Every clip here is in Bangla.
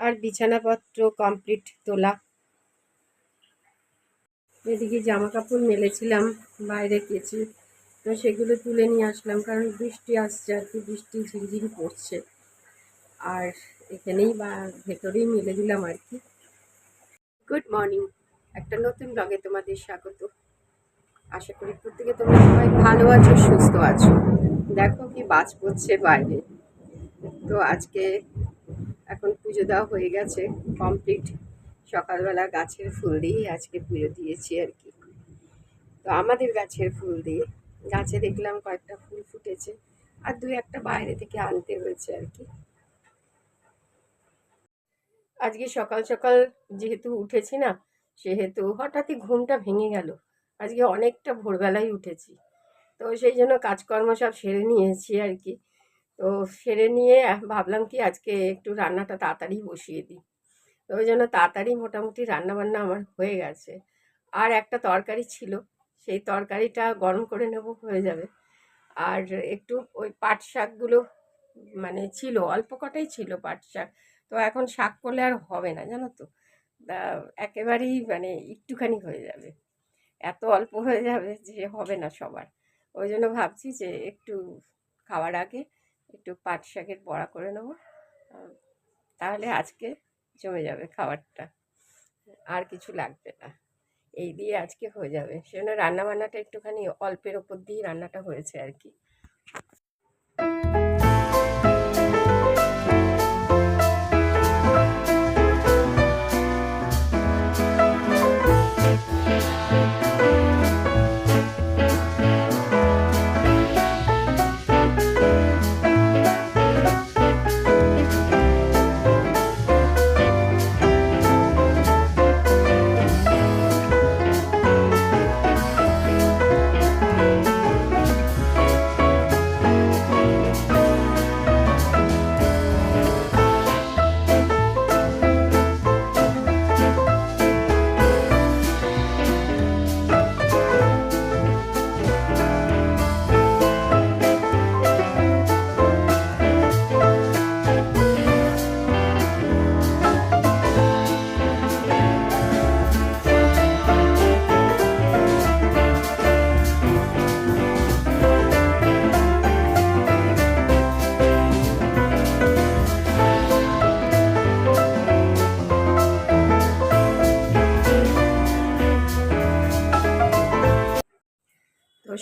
আর বিছানাপত্র কমপ্লিট তোলা। এদিকে জামা কাপড় মেলেছিলাম, বাইরে গেছি। তো সেগুলো তুলে নিয়ে আসলাম, কারণ বৃষ্টি আসছে আর কি, বৃষ্টি ঝিরিঝিরি পড়ছে আর এখানেই বা, ভেতরেই মেলে দিলাম আর কি। গুড মর্নিং একটা নতুন ব্লগে তোমাদের স্বাগত। আশা করি প্রত্যেকে তোমরা সবাই ভালো আছো, সুস্থ আছো। দেখো কি বাজ পড়ছে বাইরে। তো আজকে এখন পুজো দেওয়া হয়ে গেছে কমপ্লিট সকালবেলা গাছের ফুল দিয়ে আজকে পুজো দিয়েছি আর কি। তো আমাদের গাছের ফুল দিয়ে, গাছে দেখলাম কয়েকটা ফুল ফুটেছে আর দুই একটা বাইরে থেকে আনতে হয়েছে আর কি। আজকে সকাল সকাল যেহেতু উঠেছি না, সেহেতু হঠাৎই ঘুমটা ভেঙে গেল। আজকে অনেকটা ভোরবেলায় উঠেছি। তো সেই জন্য কাজকর্ম সব সেরে নিয়েছি আর কি। তো সেরে নিয়ে ভাবলাম কি আজকে একটু রান্নাটা তাড়াতাড়ি বসিয়ে দিই। তো ওই জন্য তাড়াতাড়ি মোটামুটি রান্নাবান্না আমার হয়ে গেছে। আর একটা তরকারি ছিল, সেই তরকারিটা গরম করে নেব হয়ে যাবে। আর একটু ওই পাট শাকগুলো মানে ছিল, অল্প কটাই ছিল পাট শাক। তো এখন শাক করলে আর হবে না, জানো তো? একেবারেই মানে একটুখানি হয়ে যাবে। এত অল্প হয়ে যাবে যে হবে না সবার। ওই জন্য ভাবছি যে একটু খাওয়ার আগে একটু পাট শাকের বড়া করে নেব। তাহলে আজকে জমে যাবে খাবারটা। আর কিছু লাগবে না। এই দিয়ে আজকে হয়ে যাবে। সেজন্য রান্নাবান্নাটা একটুখানি অল্পের ওপর দিয়েই রান্নাটা হয়েছে আর কি।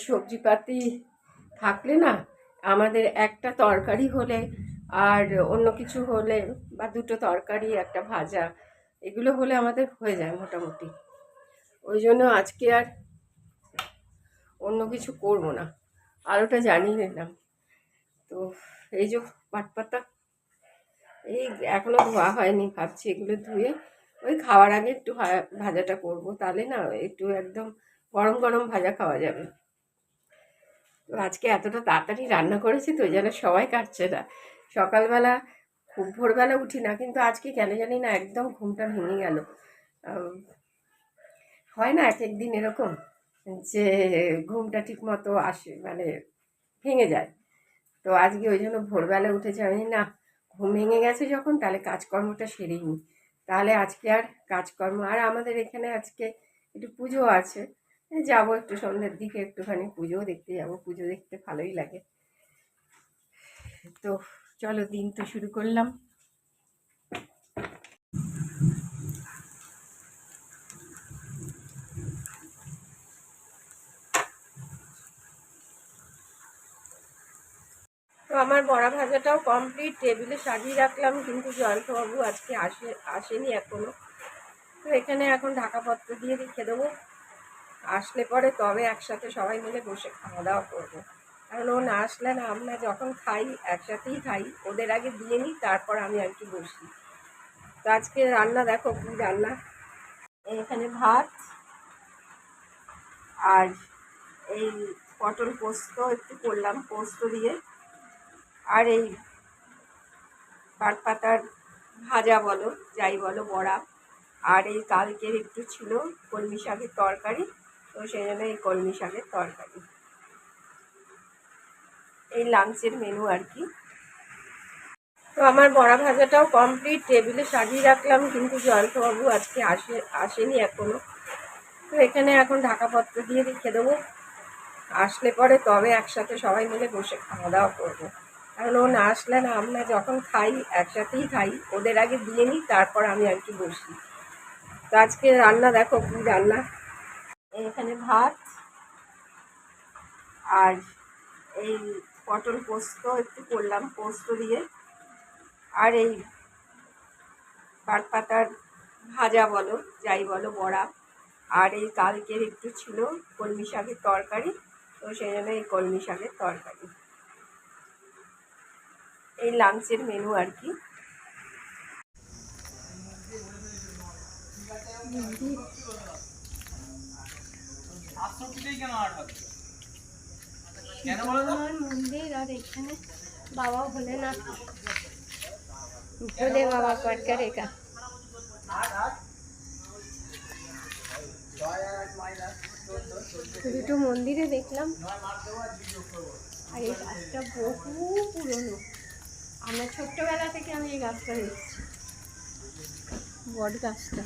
সবজিপাতি থাকলে না আমাদের একটা তরকারি হলে আর অন্য কিছু হলে বা দুটো তরকারি, একটা ভাজা, এগুলো হলে আমাদের হয়ে যায় মোটামুটি। ওই জন্য আজকে আর অন্য কিছু করব না। আলোটা জানিয়ে নিলাম। তো এই যে পাটপাতা, এই এখনও ধোয়া হয়নি, ভাবছি এগুলো ধুয়ে ওই খাওয়ার আগে একটু ভাজাটা করব। তাহলে না একটু একদম গরম গরম ভাজা খাওয়া যাবে। তো আজকে এতটা তাড়াতাড়ি রান্না করেছি তো যেন সবাই কাটছে না। সকালবেলা খুব ভোরবেলা উঠি না, কিন্তু আজকে কেন জানি না একদম ঘুমটা ভেঙে গেল। হয় না এক একদিন এরকম যে ঘুমটা ঠিক মতো আসে মানে ভেঙে যায়। তো আজকে ওই জন্য ভোরবেলা উঠেছে আমি না ঘুম ভেঙে গেছে যখন, তাহলে কাজকর্মটা সেরেই নি। তাহলে আজকে আর কাজকর্ম, আর আমাদের এখানে আজকে একটু পুজো আছে। যাব একটু সন্ধ্যের দিকে, একটুখানি পুজোও দেখতে যাব, পুজো দেখতে ভালোই লাগে। তো চলো, দিন তো শুরু করলাম। তো আমার বড়া ভাজাটাও কমপ্লিট টেবিলে সাজিয়ে রাখলাম, কিন্তু জয়ন্তবাবু আজকে আসে, আসেনি এখনও। তো এখানে এখন ঢাকাপত্র দিয়ে রেখে দেবো। আসলে পরে তবে একসাথে সবাই মিলে বসে খাওয়া দাওয়া করব। কারণ ও না আসলে না, আমরা যখন খাই, একসাথেই খাই, ওদের আগে দিয়ে নিই, তারপর আমি আর কি বসি। তো আজকে রান্না দেখো, কী রান্না? এখানে ভাত আর এই পটল পোস্ত, একটু করলাম পোস্ত দিয়ে। আর এই পাট পাতার ভাজা বলো, যাই বলো, বড়া। আর এই কালকের একটু ছিল কলমি শাকের তরকারি। তো সেই জন্য এই কলমি শাকের তরকারি। এই লাঞ্চের মেনু আর কি। তো আমার বড়া ভাজাটাও কমপ্লিট টেবিলে সাজিয়ে রাখলাম, কিন্তু জয়ন্তবাবু আজকে আসে, আসেনি এখনও। তো এখানে এখন ঢাকাপত্র দিয়ে রেখে দেবো। আসলে পরে তবে একসাথে সবাই মিলে বসে খাওয়া দাওয়া করব। কারণ ও না আসলে না, আমরা যখন খাই, একসাথেই খাই, ওদের আগে দিয়ে নিই, তারপর আমি আর কি বসি। তো আজকে রান্না দেখো, কী রান্না? এখানে ভাত আর এই পটল পোস্ত, একটু করলাম পোস্ত দিয়ে। আর এই পাতার ভাজা বলো, যাই বলো, বড়া। আর এই কালকের একটু ছিল কলমি শাকের তরকারি, তো সেই জন্য এই কলমি শাকের তরকারি। এই লাঞ্চের মেনু আর কি। মন্দির আর এখানে বাবা ভোলেনাথ। ভোলে বাবা কটকা রেখা দুটো মন্দিরে দেখলাম। আর এই গাছটা বহু পুরনো। আমরা ছোট্টবেলা থেকে আমি এই গাছটা দেখছি। বট গাছটা।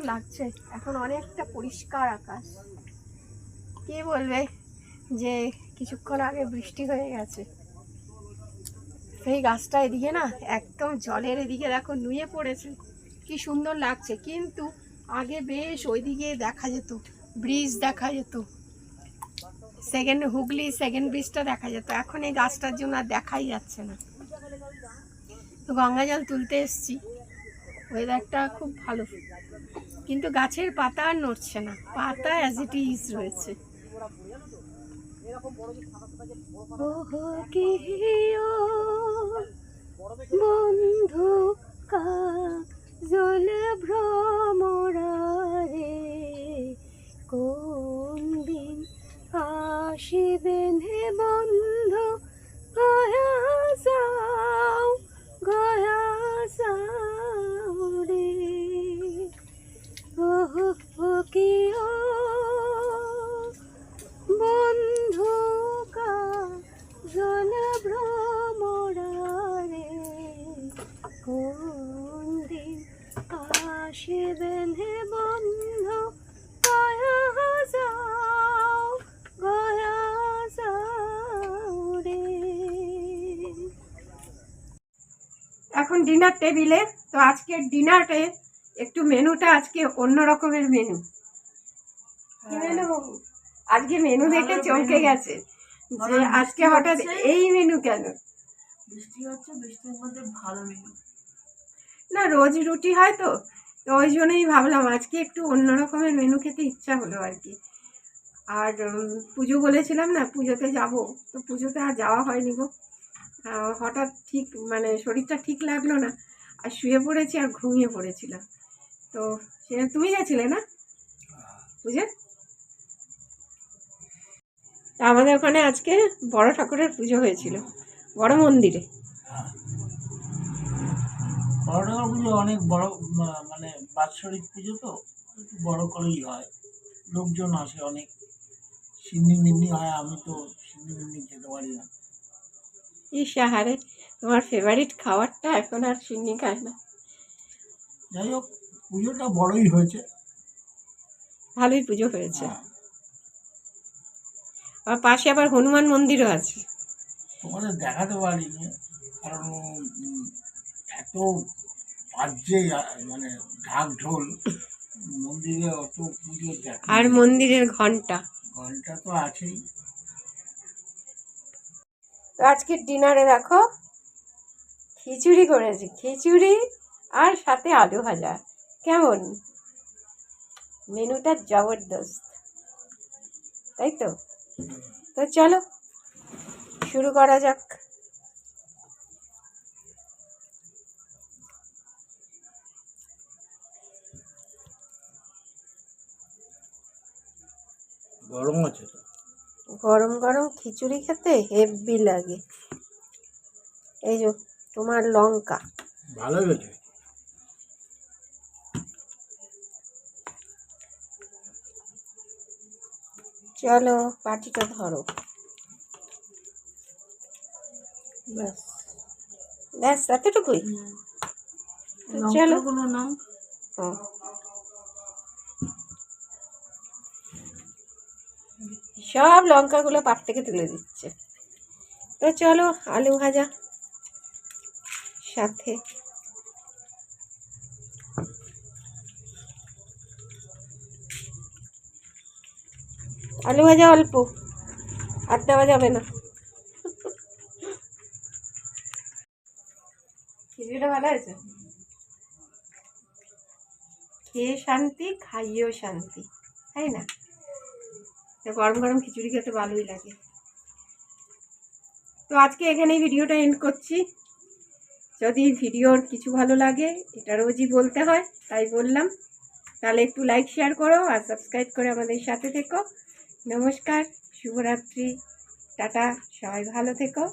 সুন্দর লাগছে। এখন অনেকটা পরিষ্কার আকাশ। কে বলবে যে কিছুক্ষণ আগে বৃষ্টি হয়ে গেছে? সেই গাছটা এদিকে না একদম জলের এদিকে দেখো নুয়ে পড়েছে। কি সুন্দর লাগছে। কিন্তু আগে বেশ ওইদিকে দেখা যেত, ব্রিজ দেখা যেত। সেকেন্ড হুগলি সেকেন্ড ব্রিজটা দেখা যেত। এখন এই গাছটার জন্য আর দেখাই যাচ্ছে না। তো গঙ্গা জল তুলতে এসছি। ওয়েদারটা খুব ভালো। কিন্তু গাছের পাতা আর নড়ছে না। পাতা অ্যাজ ইট ইজ রয়েছে। বন্ধু কাজল ভ্রমরারে কোন দিন আসিবেন হে বন্ধু ডিনার টেবিলে তো আজকের ডিনারে একটু মেনুটা আজকে অন্য রকমের মেনু কি মেনু আজকে মেনু দেখে চমকে গেছে যে আজকে হঠাৎ এই মেনু কেন? বৃষ্টি হচ্ছে বৃষ্টির মধ্যে ভালো মেনু না রোজ রুটি হয় তো তো ওই জন্যই ভাবলাম আজকে একটু অন্য রকমের মেনু খেতে ইচ্ছা হলো আর কি। আর পুজো বলেছিলাম না পুজোতে যাব। তো পুজোতে আর যাওয়া হয়নি গো। হঠাৎ ঠিক মানে শরীরটা ঠিক লাগল না, আর শুয়ে পড়েছি আর ঘুমিয়ে পড়েছিলাম। তো সে, তুমি গেছিলে না? তা আমাদের ওখানে আজকে বড় ঠাকুরের পুজো হয়েছিল, বড় মন্দিরে। বড় ঠাকুর পুজো অনেক বড় মানে বাৎসরিক পুজো তো, একটু বড় করেই হয়। লোকজন আসে অনেক, সিন্নি মিন্নি হয়, আমি তো সিন্নি মিন্নি খেতে পারি না। ইসাহারে তোমার ফেভারিট খাবারটা এখন আর চিনি খায় না। যাই হোক পুজোটা বড়ই হয়েছে। ভালোই পুজো হয়েছে। হ্যাঁ। আর পাশে আবার হনুমান মন্দিরও আছে। তোমাদের দেখাতে পারিনি কারণ এত বাজছে মানে ঢাক ঢোল মন্দিরে অত পুজো আর মন্দিরের ঘণ্টা। ঘণ্টা তো আছেই। তো আজকে ডিনারে দেখো খিচুড়ি করেছি। খিচুড়ি আর সাথে আলু ভাজা। কেমন? মেনুটা জবরদস্ত। তাই তো? তো চলো, শুরু করা যাক। গরম আছে তো। গরম গরম খিচুড়ি খেতে হেভি লাগে। এই যে তোমার লঙ্কা। ভালো গেছে চলো পাটিটা ধরো। ব্যাস। ব্যাস এতটুকুই? তো চলো। নাও। হুম। সব লঙ্কাগুলো পাট থেকে তুলে দিচ্ছে। তো চলো আলু ভাজা সাথে। আলু ভাজা অল্প আর দেওয়া যাবে না। খিচুড়িটা ভালো আছে খেয়ে শান্তি খাইয়েও শান্তি তাই না? গরম গরম খিচুড়ি খেতে ভালোই লাগে। তো আজকে এখানেই ভিডিওটা এন্ড করছি। যদি ভিডিওর কিছু ভালো লাগে, এটা রোজই বলতে হয়, তাই বললাম। তাহলে একটু লাইক শেয়ার করো আর সাবস্ক্রাইব করে আমাদের সাথে থেকো। নমস্কার, শুভরাত্রি, টাটা, সবাই ভালো থেকো।